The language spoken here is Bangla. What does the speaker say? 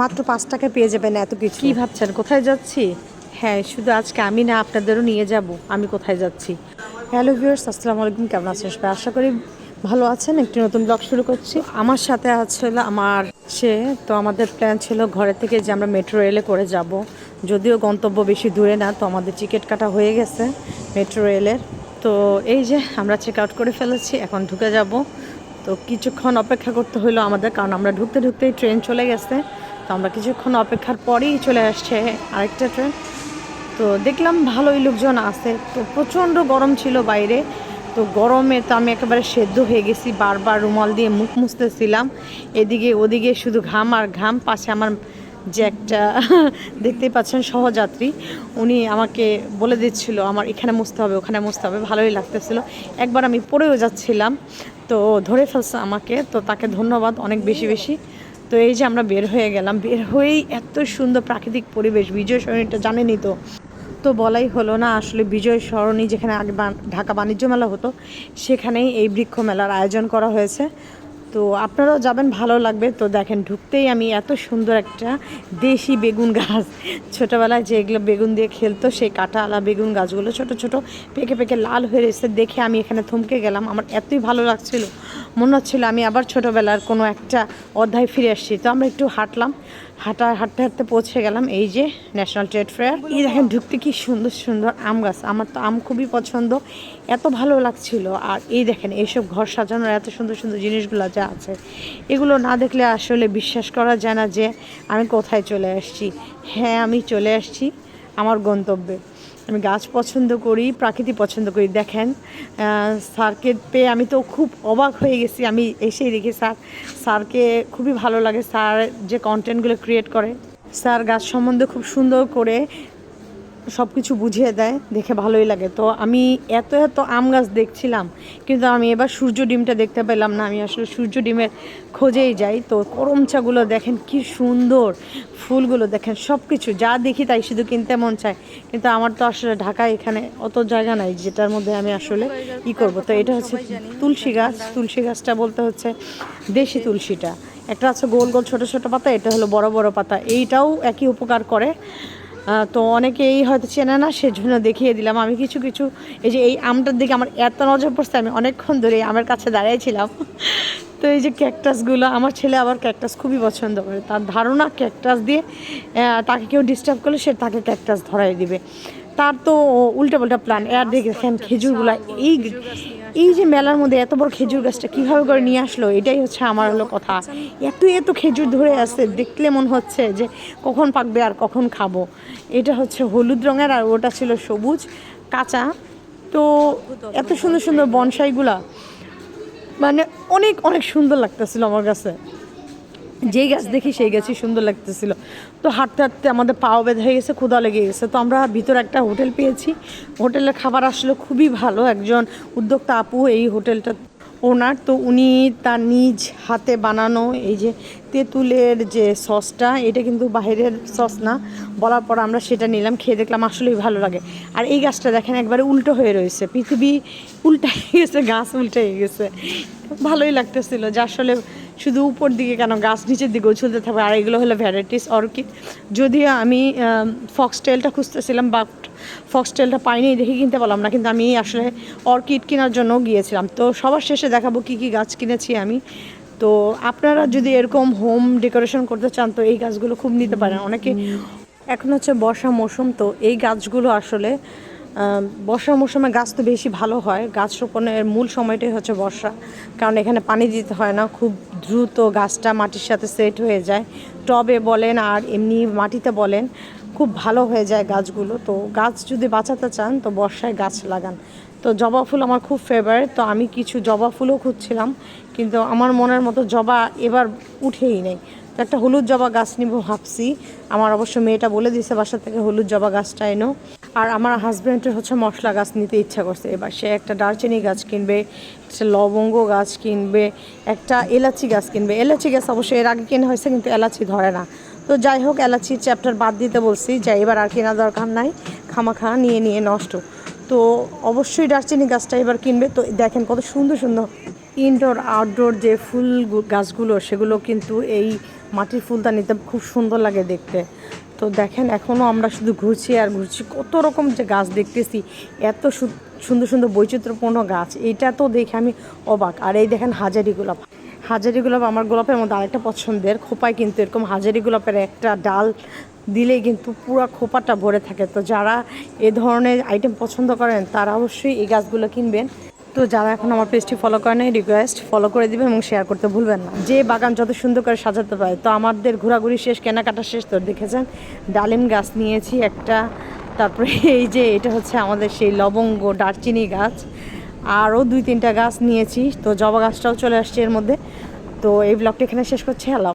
মাত্র পাঁচ টাকায় পেয়ে যাবেন এত কিছু। কি ভাবছেন? কোথায় যাচ্ছি? হ্যাঁ শুধু আজকে আমি না আপনাদেরও নিয়ে যাব। আমি কোথায় যাচ্ছি? হ্যালো ভিউয়ার্স আসসালামু আলাইকুম কেমন আছেন? সবাই আশা করি ভালো আছেন। একটি নতুন ব্লগ শুরু করছি। আমার সাথে আছে হলো আমার সে তো আমাদের প্ল্যান ছিল ঘরে থেকে যে আমরা মেট্রো রেলে করে যাব। যদিও গন্তব্য বেশি দূরে না তো আমাদের টিকিট কাটা হয়ে গেছে মেট্রো রেলের তো এই যে আমরা চেক আউট করে ফেলেছি এখন ঢুকে যাব। তো কিছুক্ষণ অপেক্ষা করতে হলো আমাদের কারণ আমরা ঢুকতে ঢুকতেই ট্রেন চলে গেছে। তো আমরা কিছুক্ষণ অপেক্ষার পরেই চলে আসছে আরেকটা ট্রেন। তো দেখলাম ভালোই লোকজন আছে। তো প্রচণ্ড গরম ছিল বাইরে। তো গরমে তো আমি একেবারে সেদ্ধ হয়ে গেছি। বারবার রুমাল দিয়ে মুখ মুছতেছিলাম। এদিকে ওদিকে শুধু ঘাম আর ঘাম। পাশে আমার যে একটা দেখতেই পাচ্ছেন সহযাত্রী, উনি আমাকে বলে দিচ্ছিল, আমার এখানে মুছতে হবে, ওখানে মুছতে হবে। ভালোই লাগতেছিল। একবার আমি পড়েও যাচ্ছিলাম। তো ধরে ফেলছে আমাকে। তো তাকে ধন্যবাদ অনেক বেশি বেশি। তো এই যে আমরা বের হয়ে গেলাম, বের হয়েই এত সুন্দর প্রাকৃতিক পরিবেশ, বিজয় সরণিটা জানেনই তো। তো বলাই হলো না, আসলে বিজয় সরণি যেখানে আগে ঢাকা বাণিজ্য মেলা হতো, সেখানেই এই বৃক্ষ মেলার আয়োজন করা হয়েছে। তো আপনারাও যাবেন, ভালো লাগবে। তো দেখেন, ঢুকতেই আমি এত সুন্দর একটা দেশি বেগুন গাছ। ছোটোবেলায় যেগুলো বেগুন দিয়ে খেলতো, সেই কাঁটাওয়ালা বেগুন গাছগুলো ছোট ছোট, পেকে পেকে লাল হয়ে রয়েছে দেখে আমি এখানে থমকে গেলাম। আমার এতই ভালো লাগছিল। মনে হচ্ছিল আমি আবার ছোটোবেলার কোনো একটা অধ্যায় ফিরে আসছি। তো আমরা একটু হাঁটলাম, হাঁটা, হাঁটতে হাঁটতে পৌঁছে গেলাম। এই যে ন্যাশনাল ট্রেড ফেয়ার এই দেখেন ঢুকতে কি সুন্দর সুন্দর আম গাছ। আমার তো আম খুবই পছন্দ। এত ভালো লাগছিল। আর এই দেখেন, এইসব ঘর সাজানোর এত সুন্দর সুন্দর জিনিসগুলো যা আছে, এগুলো না দেখলে আসলে বিশ্বাস করা যায় না যে আমি কোথায় চলে আসছি। হ্যাঁ আমি চলে আসছি আমার গন্তব্যে। আমি গাছ পছন্দ করি, প্রাকৃতি পছন্দ করি। দেখেন স্যারকে পেয়ে আমি তো খুব অবাক হয়ে গেছি। আমি এসেই দেখি, স্যার, স্যারকে খুবই ভালো লাগে, স্যার যে কন্টেন্টগুলো ক্রিয়েট করে। স্যার গাছ সম্বন্ধে খুব সুন্দর করে সব কিছু বুঝিয়ে দেয়, দেখে ভালোই লাগে। তো আমি এত এত আম গাছ দেখছিলাম, কিন্তু আমি এবার সূর্য ডিমটা দেখতে পেলাম না। আমি আসলে সূর্য ডিমের খোঁজেই যাই। তো করমচাগুলো দেখেন কি সুন্দর, ফুলগুলো দেখেন সব কিছু যা দেখি তাই শুধু কিনতে মন চায়। কিন্তু আমার তো আসলে ঢাকায় এখানে অত জায়গা নাই, যেটার মধ্যে আমি আসলে ই করব। তো এটা হচ্ছে তুলসী গাছ। তুলসী গাছটা বলতে হচ্ছে দেশি তুলসীটা। একটা আছে গোল গোল ছোট ছোট পাতা, এটা হলো বড় বড় পাতা। এইটাও একই উপকার করে। তো অনেকেই হয়তো চেনে না, সেজন্য দেখিয়ে দিলাম। আমি কিছু কিছু, এই যে এই আমটার দিকে আমার এত নজর পড়ছে, আমি অনেকক্ষণ ধরে আমের কাছে দাঁড়িয়েছিলাম তো এই যে ক্যাকটাসগুলো, আমার ছেলে আবার ক্যাকটাস খুবই পছন্দ করে। তার ধারণা ক্যাকটাস দিয়ে তাকে কেউ ডিস্টার্ব করলে সে তাকে ক্যাকটাস ধরাই দিবে। তার তো উল্টা পাল্টা প্ল্যান এর দেখেন খেজুরগুলা, এই এই যে মেলার মধ্যে এত বড় খেজুর গাছটা কীভাবে করে নিয়ে আসলো, এটাই হচ্ছে আমার হলো কথা। এত এত খেজুর ধরে আছে, দেখলে মনে হচ্ছে যে কখন পাকবে আর কখন খাব। এটা হচ্ছে হলুদ রঙের আর ওটা ছিল সবুজ, কাঁচা। তো এত সুন্দর সুন্দর বনসাইগুলা মানে অনেক অনেক সুন্দর লাগতেছিল আমার কাছে। যেই গাছ দেখি সেই গাছই সুন্দর লাগতেছিল। তো হাঁটতে হাঁটতে আমাদের পাও বেঁধে হয়ে গেছে ক্ষুদা লেগে গেছে। তো আমরা ভিতরে একটা হোটেল পেয়েছি। হোটেলের খাবার আসলে খুবই ভালো। একজন উদ্যোক্তা আপু এই হোটেলটা ওনার। তো উনি তার নিজ হাতে বানানো এই যে তেঁতুলের যে সসটা, এটা কিন্তু বাইরের সস না। বলার পর আমরা সেটা নিলাম, খেয়ে দেখলাম আসলেই ভালো লাগে। আর এই গাছটা দেখেন একবারে উল্টো হয়ে রয়েছে। পৃথিবী উল্টাই গেছে, গাছ উল্টাই গেছে। ভালোই লাগতেছিল। যে আসলে শুধু উপর দিকে কেন গাছ নিচের দিকে ঝুলতে থাকবে আর এগুলো হলো ভ্যারাইটিস অর্কিড যদিও আমি ফক্সটেলটা খুঁজতেছিলাম বাট ফক্সটেলটা পাইনি দেখে কিনতে পারলাম না কিন্তু আমি আসলে অর্কিড কেনার জন্য গিয়েছিলাম। তো সবার শেষে দেখাবো কী কী গাছ কিনেছি আমি। তো আপনারা যদি এরকম হোম ডেকোরেশন করতে চান তো এই গাছগুলো খুব নিতে পারেন। অনেকে এখন হচ্ছে বর্ষা মৌসুম তো এই গাছগুলো আসলে বর্ষার মৌসুমে গাছ তো বেশি ভালো হয়। গাছ রোপণের মূল সময়টাই হচ্ছে বর্ষা। কারণ এখানে পানি দিতে হয় না, খুব দ্রুত গাছটা মাটির সাথে সেট হয়ে যায়। টবে বলেন আর এমনি মাটিতে বলেন, খুব ভালো হয়ে যায় গাছগুলো। তো গাছ যদি বাঁচাতে চান, তো বর্ষায় গাছ লাগান। তো জবা ফুল আমার খুব ফেভারিট তো আমি কিছু জবা ফুলও খুঁজছিলাম, কিন্তু আমার মনের মতো জবা এবার উঠেই নেই। তো একটা হলুদ জবা গাছ নিব ভাবছি। আমার অবশ্য মেয়েটা বলে দিয়েছে, বাসা থেকে হলুদ জবা গাছটা এনো। আর আমার হাজব্যান্ডের হচ্ছে মশলা গাছ নিতে ইচ্ছা করছে। এবার সে একটা দারচিনি গাছ কিনবে, একটা লবঙ্গ গাছ কিনবে, একটা এলাচি গাছ কিনবে। এলাচি গাছ অবশ্যই এর আগে কেনা হয়েছে কিন্তু এলাচি ধরে না। তো যাই হোক এলাচির চ্যাপ্টার বাদ দিতে বলছি যে এবার আর কেনা দরকার নাই, খামাখা নিয়ে নিয়ে নষ্ট। তো অবশ্যই দারচিনি গাছটা এবার কিনবে। তো দেখেন কত সুন্দর সুন্দর ইনডোর আউটডোর যে ফুল গাছগুলো, সেগুলো কিন্তু এই মাটির ফুলদানিতে খুব সুন্দর লাগে দেখতে। তো দেখেন এখনও আমরা শুধু ঘুরছি আর ঘুরছি। কত রকম যে গাছ দেখতেছি, এত সুন্দর সুন্দর বৈচিত্র্যপূর্ণ গাছ। এইটা তো দেখে আমি অবাক। আর এই দেখেন হাজারি গোলাপ। হাজারি গোলাপ আমার গোলাপের মধ্যে আরেকটা পছন্দের খোপায় কিন্তু এরকম হাজারি গোলাপের একটা ডাল দিলেই কিন্তু পুরো খোপাটা ভরে থাকে। তো যারা এ ধরনের আইটেম পছন্দ করেন, তারা অবশ্যই এই গাছগুলো কিনবেন। তো যারা এখন আমার পেজটি ফলো করে নাই রিকোয়েস্ট ফলো করে দিবেন এবং শেয়ার করতে ভুলবেন না। যে বাগান যত সুন্দর করে সাজাতে পারে, তো আমাদের ঘোরাঘুরি শেষ, কেনাকাটা শেষ তো দেখেছেন? ডালিম গাছ নিয়েছি একটা, তারপরে এই যে এটা হচ্ছে আমাদের সেই লবঙ্গ, দারচিনি গাছ, আরও দুই তিনটা গাছ নিয়েছি, তো জবা গাছটাও চলে আসছে এর মধ্যে। তো এই ব্লগটা এখানে শেষ করছি, আল্লাহ